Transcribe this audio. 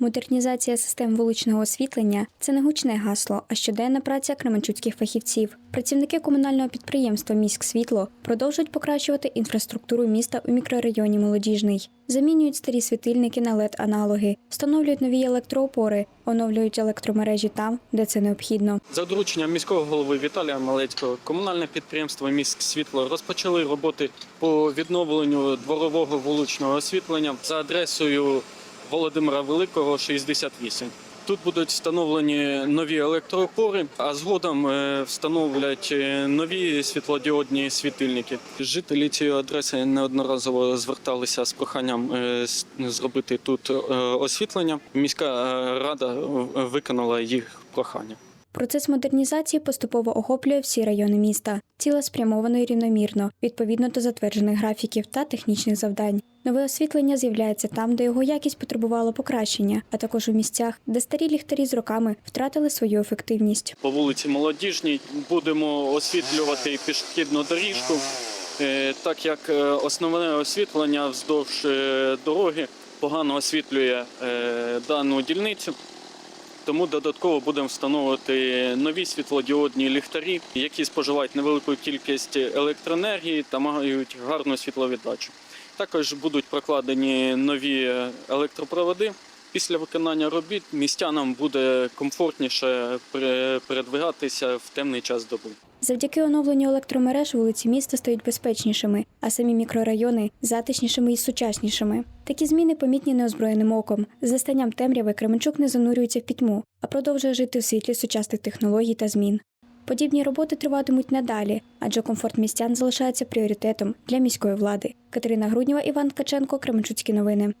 Модернізація систем вуличного освітлення це не гучне гасло, а щоденна праця кременчуцьких фахівців. Працівники комунального підприємства Міськсвітло продовжують покращувати інфраструктуру міста у мікрорайоні Молодіжний. Замінюють старі світильники на led аналоги встановлюють нові електроопори, оновлюють електромережі там, де це необхідно. За дорученням міського голови Віталія Малецького комунальне підприємство Міськ Світло розпочали роботи по відновленню дворового вуличного освітлення за адресою Володимира Великого, 68. Тут будуть встановлені нові електроопори, а згодом е, встановлять е, нові світлодіодні світильники. Жителі цієї адреси неодноразово зверталися з проханням е, зробити тут освітлення. Міська рада виконала їх прохання. Процес модернізації поступово охоплює всі райони міста, цілеспрямовано і рівномірно, відповідно до затверджених графіків та технічних завдань. Нове освітлення з'являється там, де його якість потребувала покращення, а також у місцях, де старі ліхтарі з роками втратили свою ефективність. По вулиці Молодіжній будемо освітлювати пішохідну доріжку, е, так як е, основне освітлення вздовж е, дороги погано освітлює дану дільницю. Тому додатково будемо встановлювати нові світлодіодні ліхтарі, які споживають невелику кількість електроенергії та мають гарну світловіддачу. Також будуть прокладені нові електропроводи. Після виконання робіт містянам буде комфортніше передвигатися в темний час доби. Завдяки оновленню електромереж вулиці міста стають безпечнішими, а самі мікрорайони затишнішими і сучаснішими. Такі зміни помітні неозброєним оком. З застанням темряви Кременчук не занурюється в пітьму, а продовжує жити в світлі сучасних технологій та змін. Подібні роботи триватимуть надалі, адже комфорт містян залишається пріоритетом для міської влади. Катерина Груднєва, Іван Ткаченко, Кременчуцькі новини.